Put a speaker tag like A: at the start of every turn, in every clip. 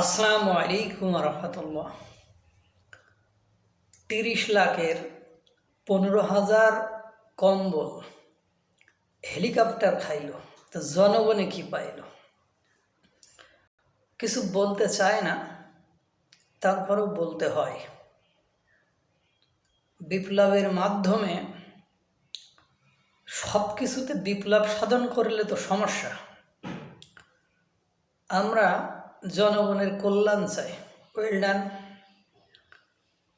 A: আসসালামু আলাইকুম রহমতুল্লাহ। তিরিশ লাখের পনেরো হাজার কম্বল হেলিকপ্টার খাইল, তো জনগণে কি পাইল? কিছু বলতে চায় না, তারপরেও বলতে হয়। বিপ্লবের মাধ্যমে সব কিছুতে বিপ্লব সাধন করলে তো সমস্যা। আমরা জনগণের কল্যাণ চাই। ওয়েল ডান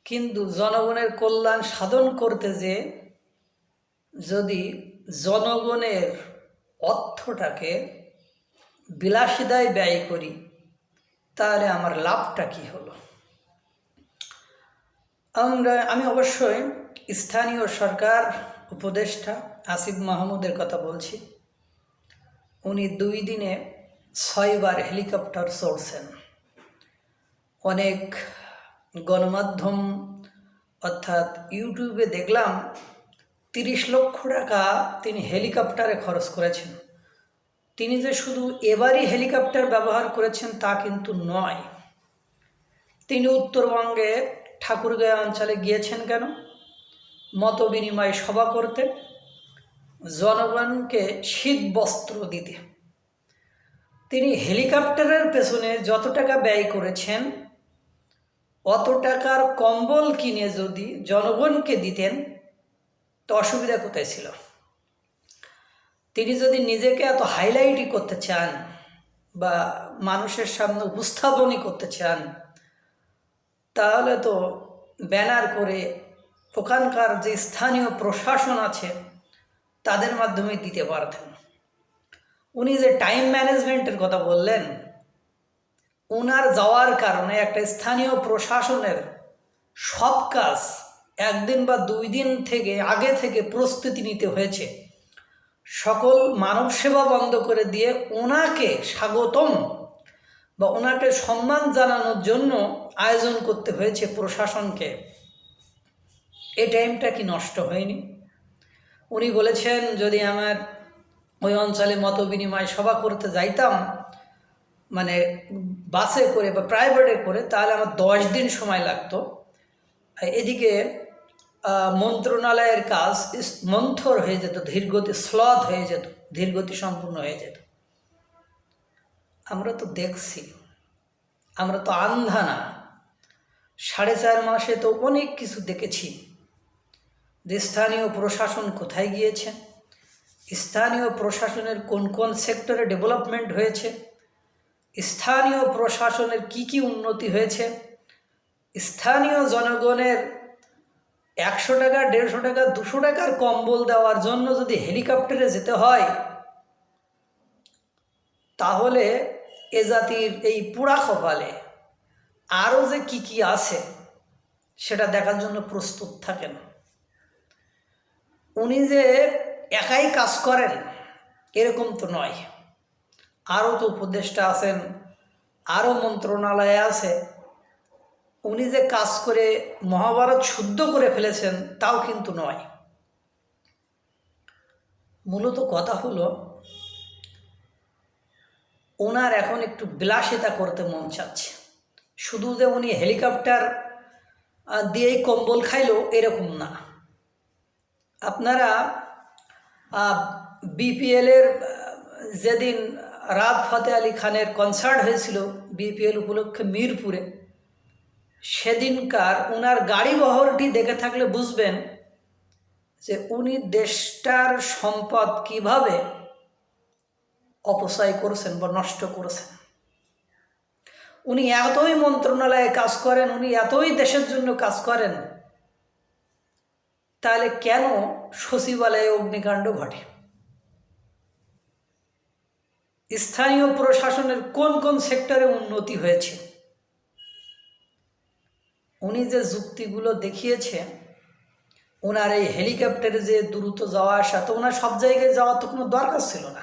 A: কিন্তু জনগণের কল্যাণ সাধন করতে যে যদি জনগণের অর্থটাকে বিলাসিতায় ব্যয় করি, তাহলে আমার লাভটা কি হলো? আমরা, আমি অবশ্যই স্থানীয় সরকার উপদেষ্টা আসিফ মাহমুদের কথা বলছি। উনি দুই দিনে ছয়বার হেলিকপ্টার চড়ছেন। অনেক গণমাধ্যম অর্থাৎ ইউটিউবে দেখলাম, তিরিশ লক্ষ টাকা তিনি হেলিকপ্টারে খরচ করেছেন। তিনি যে শুধু এবারই হেলিকপ্টার ব্যবহার করেছেন তা কিন্তু নয়। তিনি উত্তরবঙ্গে ঠাকুরগাঁও অঞ্চলে গিয়েছেন কেন? মত বিনিময় সভা করতে জনগণকে শীত বস্ত্র দিতে তিনি হেলিকপ্টারের পেছনে যত টাকা ব্যয় করেছেন, অত টাকার কম্বল কিনে যদি জনগণকে দিতেন, তো অসুবিধা কোথায় ছিল? তিনি যদি নিজেকে এত হাইলাইটই করতে চান বা মানুষের সামনে উপস্থাপনই করতে চান, তাহলে তো ব্যানার করে ওখানকার যে স্থানীয় প্রশাসন আছে, তাদের মাধ্যমে দিতে পারতেন। উনি যে টাইম ম্যানেজমেন্টের কথা বললেন ওনার যাওয়ার কারণে একটা স্থানীয় প্রশাসনের সব কাজ একদিন বা দুই দিন থেকে আগে থেকে প্রস্তুতি নিতে হয়েছে। সকল মানব সেবা বন্ধ করে দিয়ে ওনাকে স্বাগতম বা ওনাকে সম্মান জানানোর জন্য আয়োজন করতে হয়েছে প্রশাসনকে। এই টাইমটা কি নষ্ট হয়নি? উনি বলেছেন, যদি আমার ওই অঞ্চলে মত বিনিময় সভা করতে যাইতাম মানে বাসে করে বা প্রাইভেটে করে, তাহলে আমার দশ দিন সময় লাগতো। এদিকে মন্ত্রণালয়ের কাজ মন্থর হয়ে যেত, ধীরগতি স্লথ হয়ে যেত, ধীরগতি সম্পূর্ণ হয়ে যেত। আমরা তো দেখছি, আমরা তো আন্ধা না সাড়ে চার মাসে তো অনেক কিছু দেখেছি। যে স্থানীয় প্রশাসন কোথায় গিয়েছে? স্থানীয় প্রশাসনের কোন কোন সেক্টরে ডেভেলপমেন্ট হয়েছে? স্থানীয় প্রশাসনের কি কি উন্নতি হয়েছে? স্থানীয় জনগণের একশো টাকা, দেড়শো টাকা, দুশো টাকার কম্বল দেওয়ার জন্য যদি হেলিকপ্টারে যেতে হয়, তাহলে এ জাতির এই পুরা কপালে আরও যে কি কি আছে, সেটা দেখার জন্য প্রস্তুত থাকেন। উনি যে একাই কাজ করেন, এরকম তো নয়। আরও তো উপদেষ্টা আছেন, আরও মন্ত্রণালয়ে আছে। উনি যে কাজ করে মহাভারত শুদ্ধ করে ফেলেছেন, তাও কিন্তু নয়। মূলত কথা হলো ওনার এখন একটু বিলাসিতা করতে মন চাচ্ছে। শুধু যে উনি হেলিকপ্টার দিয়েই কম্বল খাইলো, এরকম না। আপনারা বিপিএলের যেদিন রাত ফতে আলী খানের কনসার্ট হয়েছিল বিপিএল উপলক্ষে মিরপুরে, সেদিনকার ওনার গাড়ি বহরটি দেখে থাকলে বুঝবেন যে উনি দেশটার সম্পদ কীভাবে অপচয় করেছেন বা নষ্ট করেছেন। উনি এতই মন্ত্রণালয়ে কাজ করেন, উনি এতই দেশের জন্য কাজ করেন তাহলে কেন সচিবালয়ে অগ্নিকাণ্ড ঘটে? স্থানীয় প্রশাসনের কোন কোন সেক্টরে উন্নতি হয়েছে? উনি যে যুক্তিগুলো দেখিয়েছে ওনার এই হেলিকপ্টারে যে দ্রুত যাওয়া আসা, তো ওনার সব জায়গায় যাওয়ার তো কোনো দরকার ছিল না।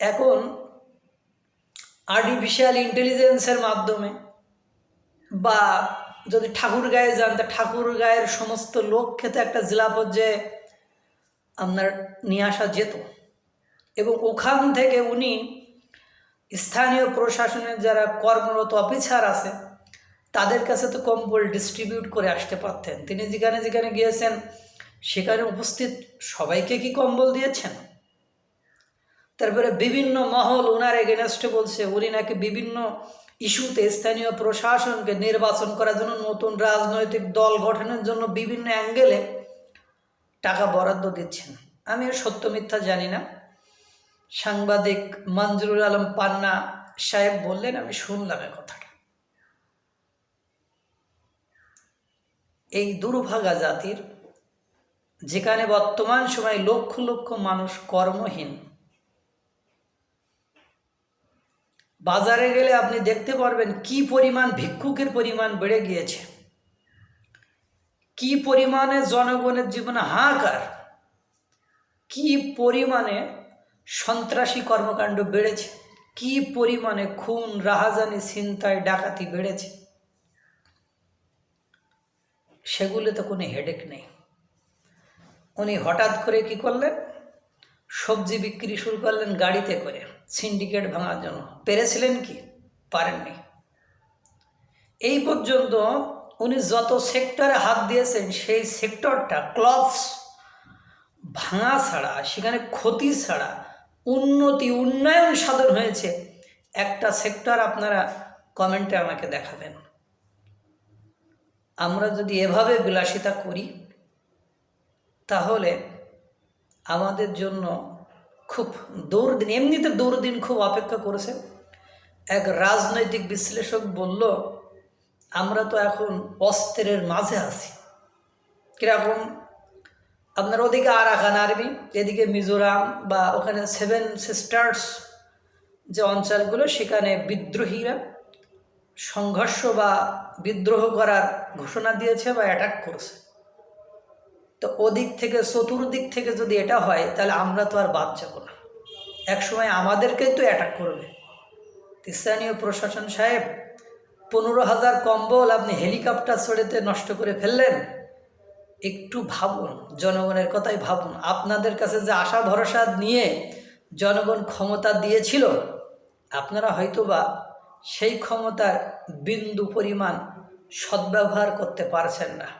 A: এখন আর্টিফিশিয়াল ইন্টেলিজেন্সের মাধ্যমে বা যদি ঠাকুর গায়ে যান, তা ঠাকুর গায়ের সমস্ত লোক খেতে একটা জেলা পর্যায়ে আপনার নিয়ে আসা যেত। এবং ওখান থেকে উনি স্থানীয় প্রশাসনের যারা কর্মরত অফিসার আছে, তাদের কাছে তো কম্বল ডিস্ট্রিবিউট করে আসতে পারতেন। তিনি যেখানে যেখানে গিয়েছেন, সেখানে উপস্থিত সবাইকে কি কম্বল দিয়েছেন? তারপরে বিভিন্ন মহল ওনার এগেনস্টে বলছে, উনি নাকি বিভিন্ন ইস্যুতে স্থানীয় প্রশাসনকে নির্বাচন করার জন্য নতুন রাজনৈতিক দল গঠনের জন্য বিভিন্ন অ্যাঙ্গেলে টাকা বরাদ্দ দিচ্ছেন। আমি সত্য মিথ্যা জানি না। সাংবাদিক মঞ্জুরুল আলম পান্না সাহেব বললেন, আমি শুনলাম এ কথাটা। এই দুর্ভাগা জাতির যেখানে বর্তমান সময় লক্ষ লক্ষ মানুষ কর্মহীন বাজারে গেলে আপনি দেখতে পারবেন কি পরিমাণ ভিক্ষুকের পরিমাণ বেড়ে গিয়েছে। কি পরিমাণে জনগণের জীবনে হাহাকার, কি পরিমাণে সন্ত্রাসী কর্মকাণ্ড বেড়েছে, কি পরিমাণে খুন, রাহাজানি, ছিনতাই, ডাকাতি বেড়েছে। সেগুলোতে কোনো হেডেক নেই। উনি হঠাৎ করে কি করলেন? সবজি বিক্রি শুরু করলেন গাড়িতে করে। সিন্ডিকেট ভাঙার জন্য। পেরেছিলেন কি? পারেননি। এই পর্যন্ত উনি যত সেক্টরে হাত দিয়েছেন, সেই সেক্টরটা ক্লবস ভাঙা ছাড়া, সেখানে ক্ষতি ছাড়া, উন্নতি, উন্নয়ন সাধন হয়েছে। একটা সেক্টর আপনারা কমেন্টে আমাকে দেখাবেন। আমরা যদি এভাবে বিলাসিতা করি, তাহলে আমাদের জন্য খুব দুর্দিন এমনিতে দুর্দিন খুব অপেক্ষা করেছে। এক রাজনৈতিক বিশ্লেষক বলল, আমরা তো এখন অস্ত্রের মাঝে আছি। কীরকম? আপনার ওদিকে আরাকান আর্মি এদিকে মিজোরাম বা ওখানে সেভেন সিস্টার্স যে অঞ্চলগুলো, সেখানে বিদ্রোহীরা সংঘর্ষ বা বিদ্রোহ করার ঘোষণা দিয়েছে বা অ্যাটাক করছে। তো ওদিক থেকে, চতুর্দিক থেকে যদি এটা হয়, তাহলে আমরা তো আর বাদ যাব না। এক সময় আমাদেরকেই তো অ্যাটাক করবে। স্থানীয় প্রশাসন সাহেব, পনেরো হাজার কম্বল আপনি হেলিকপ্টার ছড়েতে নষ্ট করে ফেললেন? একটু ভাবুন, জনগণের কথাই ভাবুন। আপনাদের কাছে যে আশা, ভরসা নিয়ে জনগণ ক্ষমতা দিয়েছিল, আপনারা হয়তোবা সেই ক্ষমতার বিন্দু পরিমাণ সদ্ব্যবহার করতে পারছেন না।